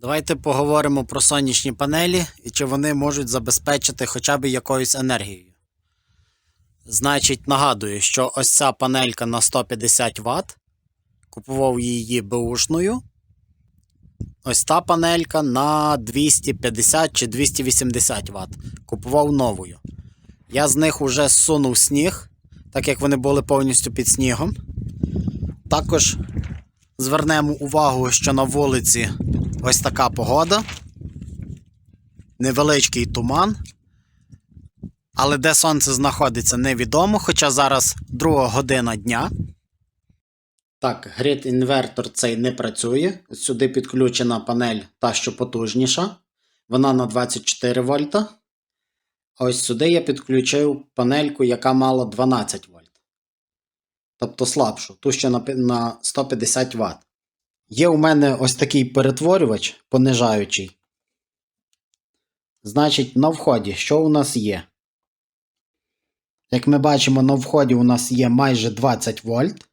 Давайте поговоримо про сонячні панелі і чи вони можуть забезпечити хоча б якоюсь енергією. Значить, нагадую, що ось ця панелька на 150 Вт. Купував її беушною. Ось та панелька на 250 чи 280 Вт. Купував новою. Я з них вже зсунув сніг, так як вони були повністю під снігом. Також звернемо увагу, що на вулиці ось така погода. Невеличкий туман. Але де сонце знаходиться, невідомо, хоча зараз друга година дня. Так, грид інвертор цей не працює. Сюди підключена панель та, що потужніша. Вона на 24 вольта. Ось сюди я підключив панельку, яка мала 12 вольт. Тобто слабшу, ту що на 150 Вт. Є у мене ось такий перетворювач понижаючий. Значить, на вході, що у нас є? Як ми бачимо, на вході у нас є майже 20 вольт.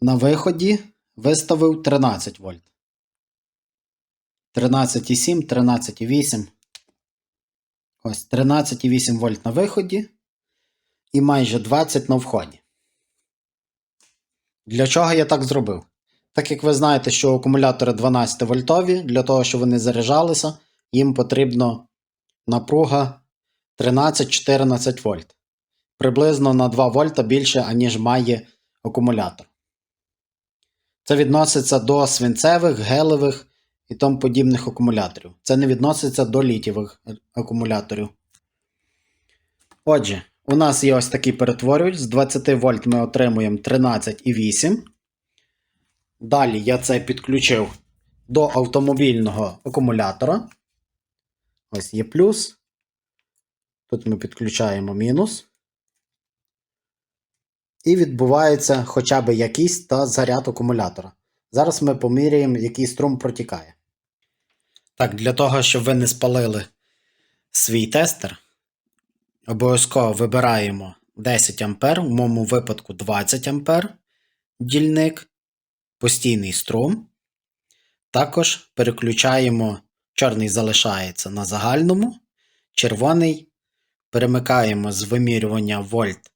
На виході виставив 13 вольт. 13,7, 13,8. Ось 13,8 вольт на виході. І майже 20 на вході. Для чого я так зробив? Так як ви знаєте, що акумулятори 12 вольтові, для того, щоб вони заряджалися, їм потрібно напруга 13-14 вольт. Приблизно на 2 вольта більше, аніж має акумулятор. Це відноситься до свинцевих, гелевих і тому подібних акумуляторів. Це не відноситься до літієвих акумуляторів. Отже, у нас є ось такий перетворювач. З 20 вольт ми отримуємо 13,8. Далі я це підключив до автомобільного акумулятора. Ось є плюс. Тут ми підключаємо мінус. І відбувається хоча б якийсь та заряд акумулятора. Зараз ми поміряємо, який струм протікає. Так, для того, щоб ви не спалили свій тестер, обов'язково вибираємо 10 А, в моєму випадку 20 А дільник, постійний струм. Також переключаємо, чорний залишається на загальному, червоний перемикаємо з вимірювання вольт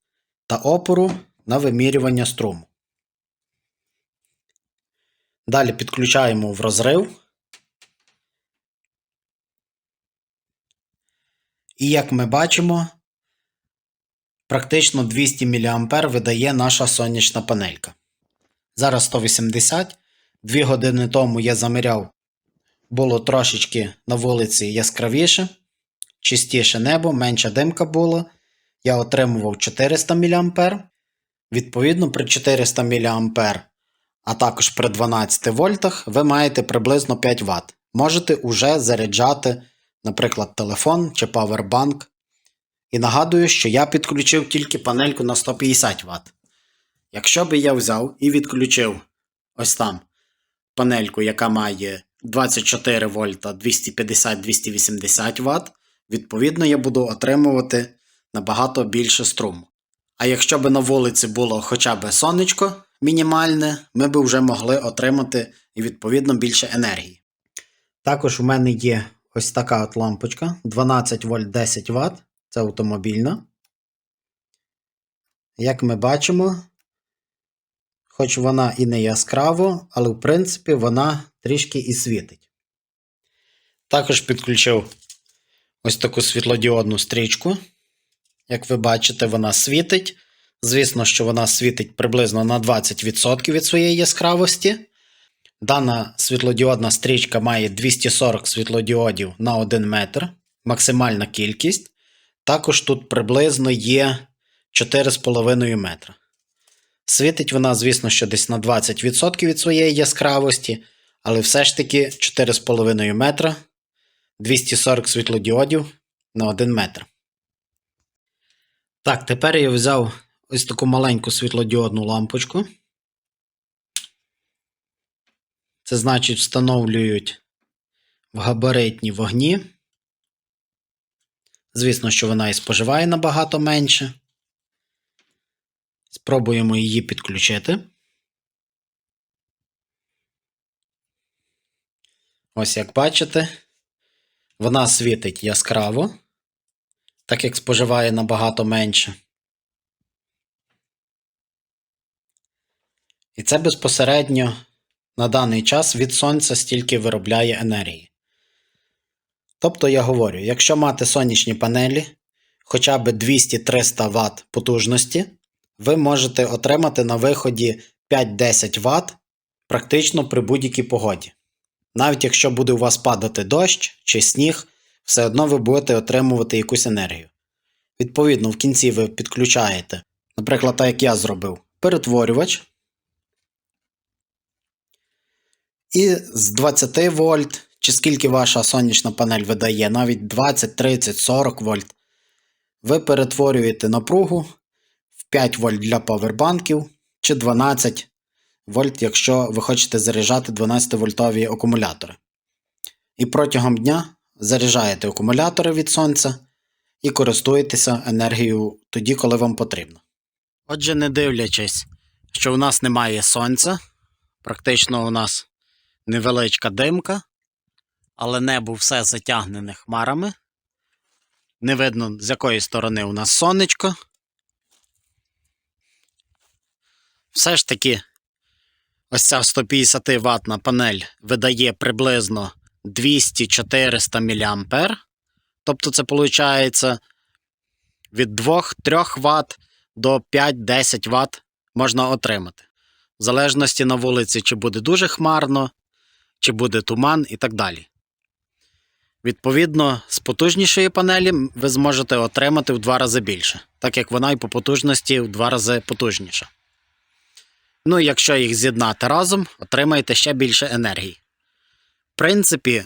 та опору на вимірювання струму. Далі підключаємо в розрив. І як ми бачимо, практично 200 мА видає наша сонячна панелька. Зараз 180. Дві години тому я заміряв, було трошечки на вулиці яскравіше, чистіше небо, менша димка була. Я отримував 400 мА. Відповідно, при 400 мА, а також при 12 вольтах, ви маєте приблизно 5 Вт. Можете уже заряджати, наприклад, телефон чи павербанк. І нагадую, що я підключив тільки панельку на 150 Вт. Якщо би я взяв і відключив ось там панельку, яка має 24 вольта 250-280 Вт, відповідно, я буду отримувати набагато більше струму. А якщо б на вулиці було хоча б сонечко мінімальне, ми б вже могли отримати і відповідно більше енергії. Також у мене є ось така от лампочка 12 вольт 10 Вт. Це автомобільна. Як ми бачимо, хоч вона і не яскраво, але в принципі вона трішки і світить. Також підключив ось таку світлодіодну стрічку. Як ви бачите, вона світить. Звісно, що вона світить приблизно на 20% від своєї яскравості. Дана світлодіодна стрічка має 240 світлодіодів на 1 метр, максимальна кількість. Також тут приблизно є 4,5 метра. Світить вона, звісно, що десь на 20% від своєї яскравості, але все ж таки 4,5 метра, 240 світлодіодів на 1 метр. Так, тепер я взяв ось таку маленьку світлодіодну лампочку. Це значить, встановлюють в габаритні вогні. Звісно, що вона і споживає набагато менше. Спробуємо її підключити. Ось як бачите, вона світить яскраво, так як споживає набагато менше. І це безпосередньо на даний час від сонця стільки виробляє енергії. Тобто я говорю, якщо мати сонячні панелі хоча б 200-300 Вт потужності, ви можете отримати на виході 5-10 Вт практично при будь-якій погоді. Навіть якщо буде у вас падати дощ чи сніг, все одно ви будете отримувати якусь енергію. Відповідно, в кінці ви підключаєте, наприклад, так як я зробив, перетворювач. І з 20 вольт, чи скільки ваша сонячна панель видає, навіть 20, 30, 40 вольт, ви перетворюєте напругу 5 вольт для павербанків чи 12 вольт, якщо ви хочете заряджати 12-вольтові акумулятори. І протягом дня заряджаєте акумулятори від сонця і користуєтеся енергією тоді, коли вам потрібно. Отже, не дивлячись, що у нас немає сонця, практично у нас невеличка димка, але небо все затягнене хмарами. Не видно, з якої сторони у нас сонечко. Все ж таки, ось ця 150 ватна панель видає приблизно 200-400 мА. Тобто це виходить від 2-3 Вт до 5-10 Вт можна отримати. В залежності на вулиці, чи буде дуже хмарно, чи буде туман і так далі. Відповідно, з потужнішої панелі ви зможете отримати в два рази більше, так як вона і по потужності в два рази потужніша. Ну якщо їх з'єднати разом, отримаєте ще більше енергії. В принципі,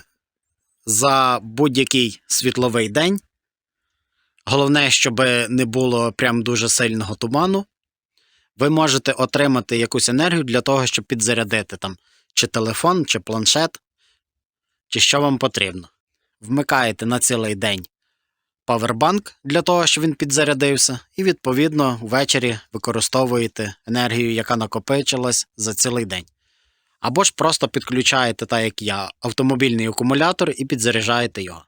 за будь-який світловий день, головне, щоб не було прям дуже сильного туману, ви можете отримати якусь енергію для того, щоб підзарядити там чи телефон, чи планшет, чи що вам потрібно. Вмикаєте на цілий день павербанк для того, щоб він підзарядився, і, відповідно, ввечері використовуєте енергію, яка накопичилась за цілий день. Або ж просто підключаєте, так як я, автомобільний акумулятор і підзаряджаєте його.